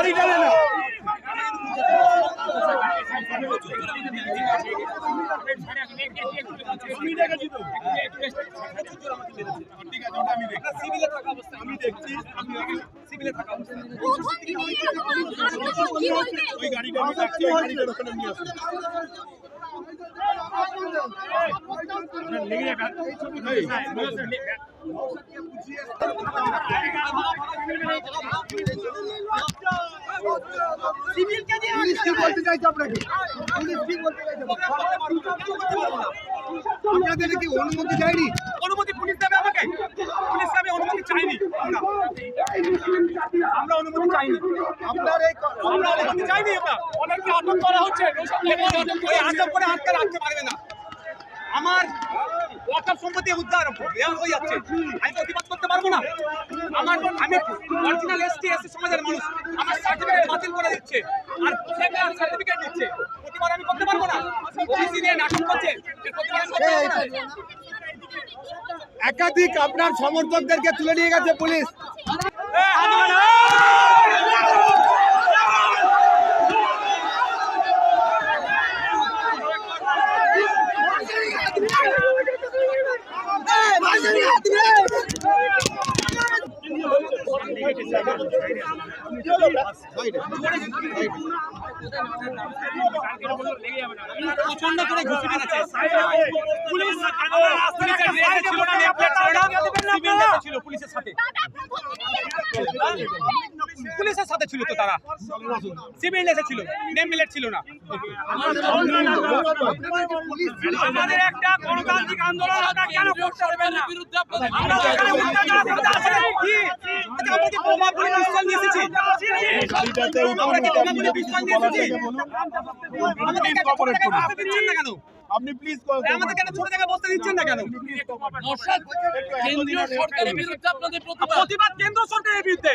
গাড়ি টানে না আমি দেখছি গাড়িটা আমি দেখছি গাড়িটার ওখানে নিয়ে আসছি পুলিশ কি বলতে চাইছে আপনাকে। পুলিশ কি বলতে চাইছে আপনাদের কি অনুমতি চাইনি অনুমতি পুলিশ দেবে আমাকে? পুলিশ আমি অনুমতি চাইনি। আমরা অনুমতি চাইনি। আপনার এই আমরা অনুমতি চাইনি আমরা। অনেককে আটক করা হচ্ছে। আটক করে আটকে রাখতে পারবে না। আমার উদ্ধার হয়ে যাচ্ছে। আমি প্রতিবাদ করতে পারব না। আমার আমি অরিজিনাল এসটি এসসি সমাজের মানুষ। আমার সার্টিফিকেট বাতিল করে দিচ্ছে। আর সার্টিফিকেট দিচ্ছে। প্রতিবাদ আমি করতে পারব না। ওবিসি নিয়ে নাটক করছে। এর আমি করতে পারব না। একাধিক আপনার সমর্থকদেরকে তুলে নিয়ে গেছে পুলিশ এ, হাত বাড়া! প্রচণ্ড করে ঘুষি মেরেছে পুলিশ ছিল পুলিশের সাথে পুলিশের সাথে ছিল তো তারা সিভিল ড্রেসে ছিল নেম প্লেট ছিল না আমাদের একটা গণতান্ত্রিক আন্দোলন কেন করতে পারবে না আমরা উত্তেজনা করতে। কি? আচ্ছা, আমরা কি বোমা পিস্তল নিয়ে এসেছি? আমরা কি বোমা পিস্তল নিয়ে এসেছি? আমাদের কেন ছোট জায়গায় বসতে দিচ্ছেন না কেন? আপনি প্লিজ আমাদের কেন ছোট জায়গায় বসতে দিচ্ছেন না কেন কেন্দ্রীয় সরকারের বিরুদ্ধে আপনাদের প্রতিবাদ প্রতিবাদ কেন্দ্র সরকারের বিরুদ্ধে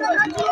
捉妖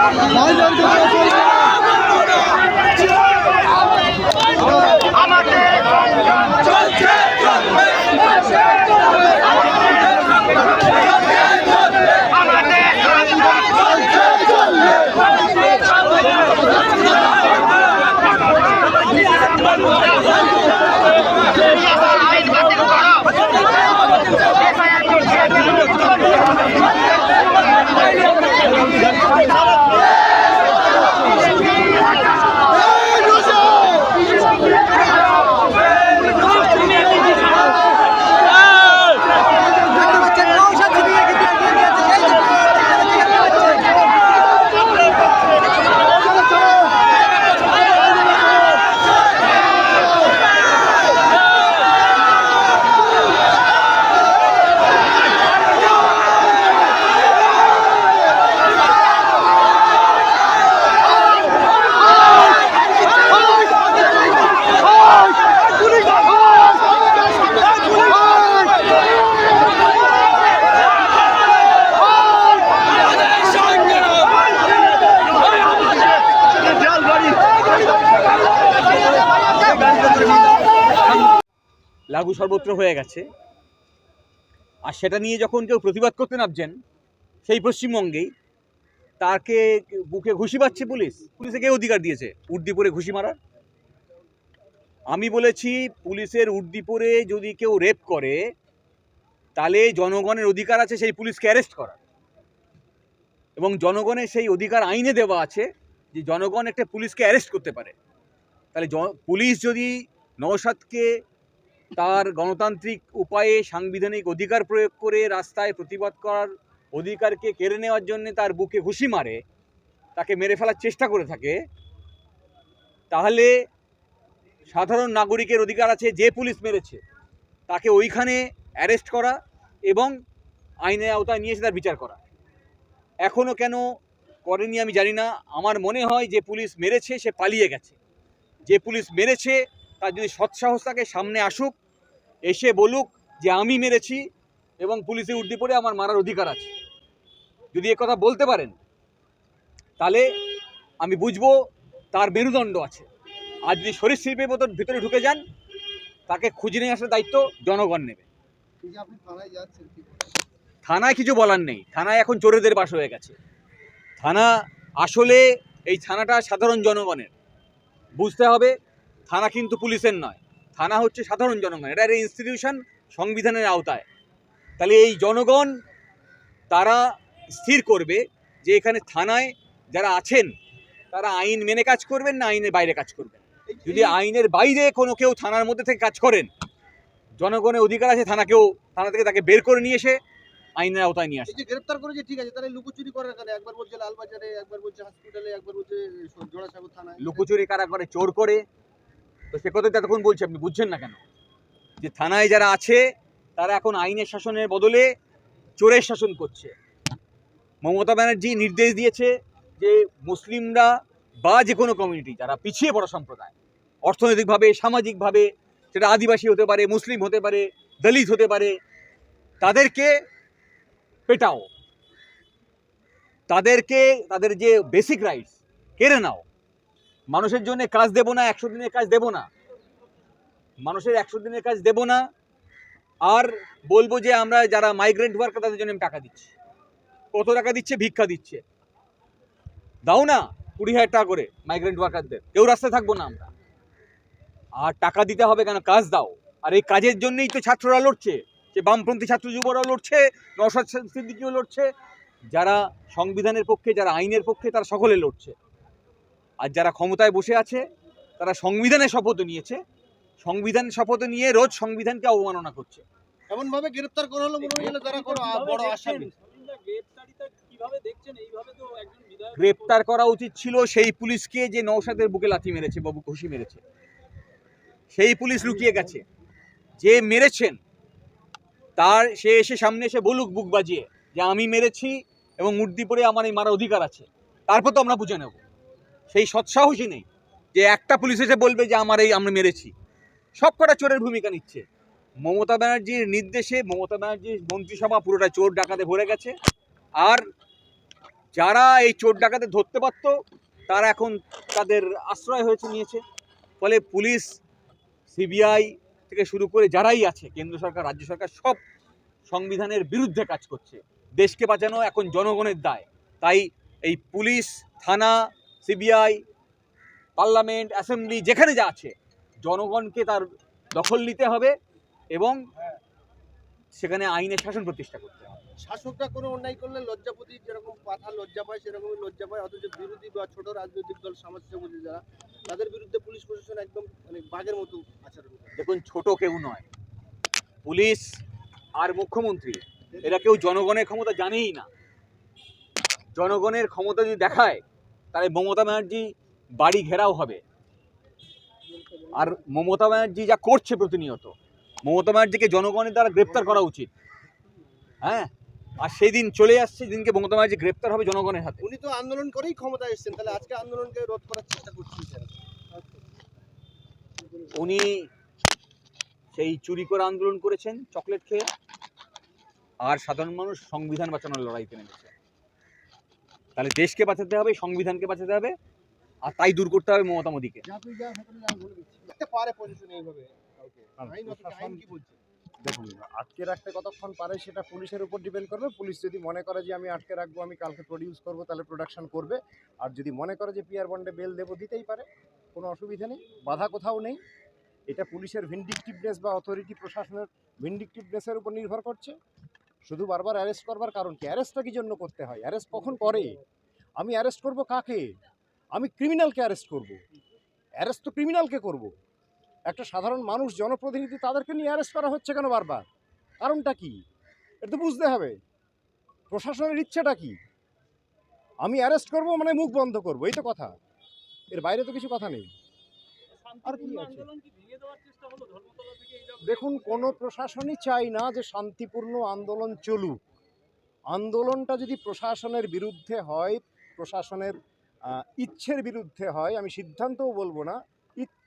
Vai, vai, vai. লাগু সর্বত্র হয়ে গেছে। আর সেটা নিয়ে যখন কেউ প্রতিবাদ করতে নামছেন, সেই পশ্চিমবঙ্গেই, তাকে বুকে ঘুষি পাচ্ছে পুলিশ। পুলিশে কে অধিকার দিয়েছে? উর্দি পরে ঘুষি মারার? আমি বলেছি, পুলিশের উর্দি পরে যদি কেউ রেপ করে, তাহলে জনগণের অধিকার আছে সেই পুলিশকে অ্যারেস্ট করার। এবং জনগণের সেই অধিকার আইনে দেওয়া আছে যে জনগণ একটা পুলিশকে অ্যারেস্ট করতে পারে। তাহলে পুলিশ যদি নওশাদকে তার গণতান্ত্রিক উপায়ে সাংবিধানিক অধিকার প্রয়োগ করে রাস্তায় প্রতিবাদ করার অধিকারকে কেড়ে নেওয়ার জন্য তার বুকে ঘুষি মারে, তাকে মেরে ফেলার চেষ্টা করে থাকে, তাহলে সাধারণ নাগরিকের অধিকার আছে যে পুলিশ মেরেছে, তাকে ওইখানে অ্যারেস্ট করা এবং আইনের আওতায় নিয়ে এসে তার বিচার করা। এখনও কেন করেনি আমি জানি না, আমার মনে হয় যে পুলিশ মেরেছে, সে পালিয়ে গেছে। যে পুলিশ মেরেছে তার যদি সৎসাহস থাকে সামনে আসুক, এসে বলুক যে আমি মেরেছি এবং পুলিশে উর্দি পড়ে আমার মারার অধিকার আছে। যদি কথা বলতে পারেন, তাহলে আমি বুঝব তার মেরুদণ্ড আছে। আর যদি শরীর শিল্পের মতো ভিতরে ঢুকে যান, তাকে খুঁজে নিয়ে আসার দায়িত্ব জনগণ নেবে। থানায় কিছু বলার নেই। থানায় এখন চোরেদের বাস হয়ে গেছে। থানা আসলে এই থানাটা সাধারণ জনগণের। বুঝতে হবে থানা কিন্তু পুলিশের নয়। থানা হচ্ছে সাধারণ জনগণ এটা একটা ইনস্টিটিউশন সংবিধানের আওতায়। তাহলে এই জনগণ তারা স্থির করবে যে এখানে থানায় যারা আছেন তারা আইন মেনে কাজ করবেন না আইনের বাইরে কাজ করবেন। যদি আইনের বাইরে কোনো কেউ থানার মধ্যে থেকে কাজ করেন জনগণের অধিকার আছে থানাকেও থানা থেকে তাকে বের করে নিয়ে এসে আইনের আওতায় নিয়ে আসে গ্রেফতার করেছে ঠিক আছে তাহলে লুকোচুরি করার কারণে একবার বলছে লালবাজারে একবার বলছে হসপিটালে একবার বলছে জোড়াসাগর থানায়। লুকোচুরি কারা করে চোর করে তো সে কথা এতক্ষণ বলছি, আপনি বুঝছেন না কেন? যে থানায় যারা আছে, তারা এখন আইনের শাসনের বদলে চোরের শাসন করছে। মমতা ব্যানার্জি নির্দেশ দিয়েছে যে মুসলিমরা বা যে কোনো কমিউনিটি যারা পিছিয়ে পড়া সম্প্রদায়, অর্থনৈতিকভাবে, সামাজিকভাবে, সেটা আদিবাসী হতে পারে, মুসলিম হতে পারে, দলিত হতে পারে, তাদেরকে পেটাও। তাদেরকে, তাদের যে বেসিক রাইটস কেড়ে নাও। মানুষের জন্য কাজ দেব না, একশো দিনের কাজ দেব না। মানুষের একশো দিনের কাজ দেব না। আর বলব যে আমরা যারা মাইগ্রেন্ট ওয়ার্কার তাদের জন্য আমি টাকা দিচ্ছি। কত টাকা দিচ্ছে? ভিক্ষা দিচ্ছে। দাও না কুড়ি হাজার টাকা করে মাইগ্রেন্ট ওয়ার্কারদের কেউ রাস্তায় থাকব না আমরা। আর টাকা দিতে হবে কেন? কাজ দাও। আর এই কাজের জন্যই তো ছাত্ররা লড়ছে। যে বামপন্থী ছাত্র যুবরা লড়ছে নশাদ সিদ্দিকিও লড়ছে। যারা সংবিধানের পক্ষে, যারা আইনের পক্ষে, তারা সকলে লড়ছে। আর যারা ক্ষমতায় বসে আছে তারা সংবিধানের শপথ নিয়েছে। সংবিধান শপথ নিয়ে রোজ সংবিধানকে অবমাননা করছে। এমন ভাবে গ্রেফতার করা হলো মনে হলো তারা কোনো বড় আসামি গ্রেপ্তার করা উচিত ছিল সেই পুলিশকে যে নৌসাদের বুকে লাথি মেরেছে বা বুকে ঘুষি মেরেছে। সেই পুলিশ লুকিয়ে গেছে। যে মেরেছেন তার সে এসে সামনে এসে বলুক বুক বাজিয়ে যে আমি মেরেছি এবং মূর্তি পরে আমার এই মারা অধিকার আছে। তারপর তো আমরা বুঝে নেব। সেই সৎসাহসী নেই যে একটা পুলিশ এসে বলবে যে আমার এই আমরা মেরেছি। সব কটা চোরের ভূমিকা নিচ্ছে। মমতা ব্যানার্জির নির্দেশে মমতা ব্যানার্জির মন্ত্রিসভা পুরোটা চোর ডাকাতে ভরে গেছে। আর যারা এই চোর ডাকাতে ধরতে পারত, তারা এখন তাদের আশ্রয় হয়েছে, নিয়েছে। ফলে পুলিশ, সিবিআই থেকে শুরু করে যারাই আছে, কেন্দ্র সরকার, রাজ্য সরকার, সব সংবিধানের বিরুদ্ধে কাজ করছে। দেশকে বাঁচানো এখন জনগণের দায়। তাই এই পুলিশ, থানা সিবিআই পার্লামেন্ট অ্যাসেম্বলি যেখানে যা আছে জনগণকে তার দখল নিতে হবে এবং সেখানে আইনের শাসন প্রতিষ্ঠা করতে হবে। শাসকরা কোনো অন্যায় করলে লজ্জাপতি যেরকম পাঠা লজ্জা পায় সেরকমই লজ্জা পায়। অথচ বিরোধী বা ছোট রাজনৈতিক দল সমাজসেবী যারা তাদের বিরুদ্ধে পুলিশ প্রশাসন একদম মানে বাঘের মতো আচরণ করে। দেখুন ছোট কেউ নয়। পুলিশ আর মুখ্যমন্ত্রী এরা কেউ জনগণের ক্ষমতা জানেই না। জনগণের ক্ষমতা যদি দেখায় তাহলে মমতা ব্যানার্জি বাড়ি ঘেরাও হবে। আর মমতা ব্যানার্জি যা করছে প্রতিনিয়ত মমতা ব্যানার্জিকে জনগণের দ্বারা গ্রেপ্তার করা উচিত। হ্যাঁ? আর সেই দিন চলে আসছে দিনকে মমতা ব্যানার্জি গ্রেপ্তার হবে জনগণের হাতে। উনি তো আন্দোলন করেই ক্ষমতায় এসেছেন তাহলে আজকে আন্দোলনকে রোধ করার চেষ্টা করছেন? উনি সেই চুরি করে আন্দোলন করেছেন চকলেট খেয়ে আর সাধারণ মানুষ সংবিধান বাঁচানোর লড়াইতে নেমেছে। তাহলে দেশকে বাঁচাতে হবে সংবিধানকে বাঁচাতে হবে আর তাই দূর করতে হবে মমতা মোদীকে। দেখুন আটকে রাখতে কতক্ষণ পারে সেটা পুলিশের উপর ডিপেন্ড করবে। পুলিশ যদি মনে করে যে আমি আটকে রাখব আমি কালকে প্রডিউস করব তাহলে প্রোডাকশন করবে। আর যদি মনে করে যে পিয়ার বন্ডে বেল দেবো দিতেই পারে। কোনো অসুবিধা নেই বাধা কোথাও নেই। এটা পুলিশের ভিন্ডিকটিভনেস বা অথরিটি প্রশাসনের ভিন্ডিকটিভনেসের উপর নির্ভর করছে। শুধু বারবার অ্যারেস্ট করবার কারণ কি? অ্যারেস্টটা কি জন্য করতে হয়? অ্যারেস্ট কখন করে? আমি অ্যারেস্ট করব কাকে? আমি ক্রিমিনালকে অ্যারেস্ট করব? অ্যারেস্ট তো ক্রিমিনালকে করব? একটা সাধারণ মানুষ, জনপ্রতিনিধি তাদেরকে নিয়ে অ্যারেস্ট করা হচ্ছে কেন বারবার? কারণটা কি? এটা তো বুঝতে হবে। প্রশাসনের ইচ্ছেটা কি? আমি অ্যারেস্ট করব মানে মুখ বন্ধ করব? এই তো কথা। এর বাইরে তো কিছু কথা নেই। আর কি আছে? দেখুন কোনো প্রশাসনই চাই না যে শান্তিপূর্ণ আন্দোলন চলুক। আন্দোলনটা যদি প্রশাসনের বিরুদ্ধে হয় প্রশাসনের ইচ্ছের বিরুদ্ধে হয় আমি সিদ্ধান্তও বলব না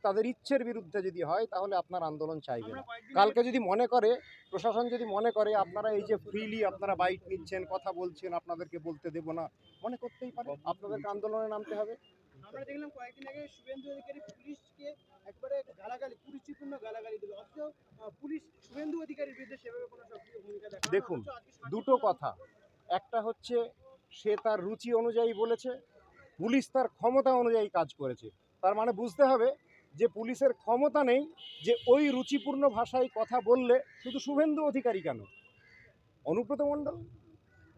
তাদের ইচ্ছের বিরুদ্ধে যদি হয় তাহলে আপনার আন্দোলন চাইবে না। কালকে যদি মনে করে প্রশাসন যদি মনে করে আপনারা এই যে ফ্রিলি আপনারা বাইট নিচ্ছেন কথা বলছেন আপনাদেরকে বলতে দেব না মনে করতেই পারে আপনাদেরকে আন্দোলনে নামতে হবে। আমরা দেখলাম কয়েকদিন আগে শুভেন্দু অধিকারী পুলিশকে একবারে গালাগালি কুরুচিপূর্ণ গালাগালি দিল অথচ পুলিশ শুভেন্দু অধিকারীর বিরুদ্ধে সেভাবে কোনো সক্রিয় ভূমিকা দেখা দেখুন, দুটো কথা। একটা হচ্ছে সে তার রুচি অনুযায়ী বলেছে পুলিশ তার ক্ষমতা অনুযায়ী কাজ করেছে। তার মানে বুঝতে হবে যে পুলিশের ক্ষমতা নেই যে ওই রুচিপূর্ণ ভাষায় কথা বললে শুধু শুভেন্দু অধিকারী কেন? অনুব্রত মণ্ডল?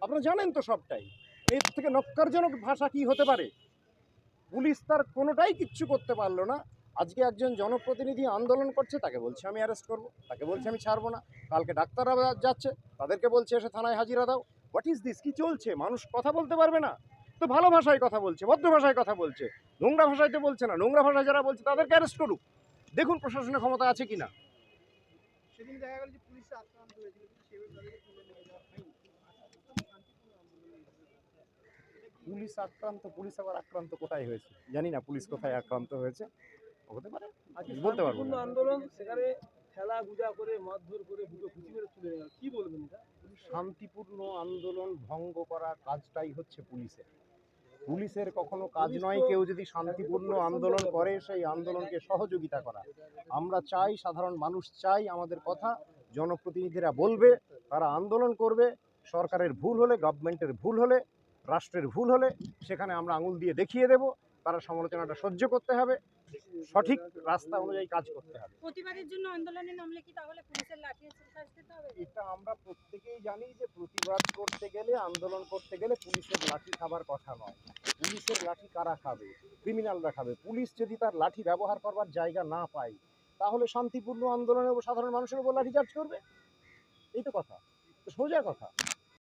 আপনারা জানেন তো সবটাই। এর থেকে নক্কারজনক ভাষা কি হতে পারে? পুলিশ তার কোনোটাই কিচ্ছু করতে পারল না। আজকে একজন জনপ্রতিনিধি আন্দোলন করছে, তাকে বলছে আমি অ্যারেস্ট করব। তাকে বলছে আমি ছাড়বো না। কালকে ডাক্তাররা যাচ্ছে, তাদেরকে বলছে, এসে থানায় হাজিরা দাও। হোয়াট ইজ দিস কি চলছে? মানুষ কথা বলতে পারবে না। তো ভালো ভাষায় কথা বলছে, ভদ্র ভাষায় কথা বলছে। নোংরা ভাষায় তো বলছে না। নোংরা ভাষায় যারা বলছে, তাদেরকে অ্যারেস্ট করুক। দেখুন প্রশাসনের ক্ষমতা আছে কিনা। সেদিন দেখা গেল যে পুলিশ আক্রান্ত হয়েছিল কিন্তু সেভাবে তাদেরকে তুলে নিয়ে যাওয়া হয়নি পুলিশ আক্রান্ত পুলিশ আবার আক্রান্ত কোথায় হয়েছে? জানি না পুলিশ কোথায় আক্রান্ত হয়েছে। হতে পারে। বলতে পারব আন্দোলন সেখানে খেলা গুজা করে মারধর করে বুকে খুশি মেরে তুলে গেল। কি বলবেন এটা? শান্তিপূর্ণ আন্দোলন ভঙ্গ করা কাজটাই হচ্ছে পুলিশের। পুলিশের কখনো কাজ নয় কেউ যদি শান্তিপূর্ণ আন্দোলন করে সেই আন্দোলনকে সহযোগিতা করা। আমরা চাই সাধারণ মানুষ চাই আমাদের কথা জনপ্রতিনিধিরা বলবে তারা আন্দোলন করবে সরকারের ভুল হলে গভর্নমেন্টের ভুল হলে রাষ্ট্রের ভুল হলে সেখানে আমরা আঙুল দিয়ে দেখিয়ে দেব তারা সমালোচনাটা সহ্য করতে হবে সঠিক রাস্তা অনুযায়ী কাজ করতে হবে। প্রতিবাদের জন্য আন্দোলনে নামলে কি তাহলে পুলিশের লাঠি হবে? এটা আমরা প্রত্যেকেই জানি যে প্রতিবাদ করতে গেলে আন্দোলন করতে গেলে পুলিশের লাঠি খাবার কথা নয়। পুলিশের লাঠি কারা খাবে? ক্রিমিনালরা খাবে। পুলিশ যদি তার লাঠি ব্যবহার করবার জায়গা না পায় তাহলে শান্তিপূর্ণ আন্দোলনে সাধারণ মানুষের উপর লাঠি চার্জ করবে? এই তো কথা। তো সোজা কথা।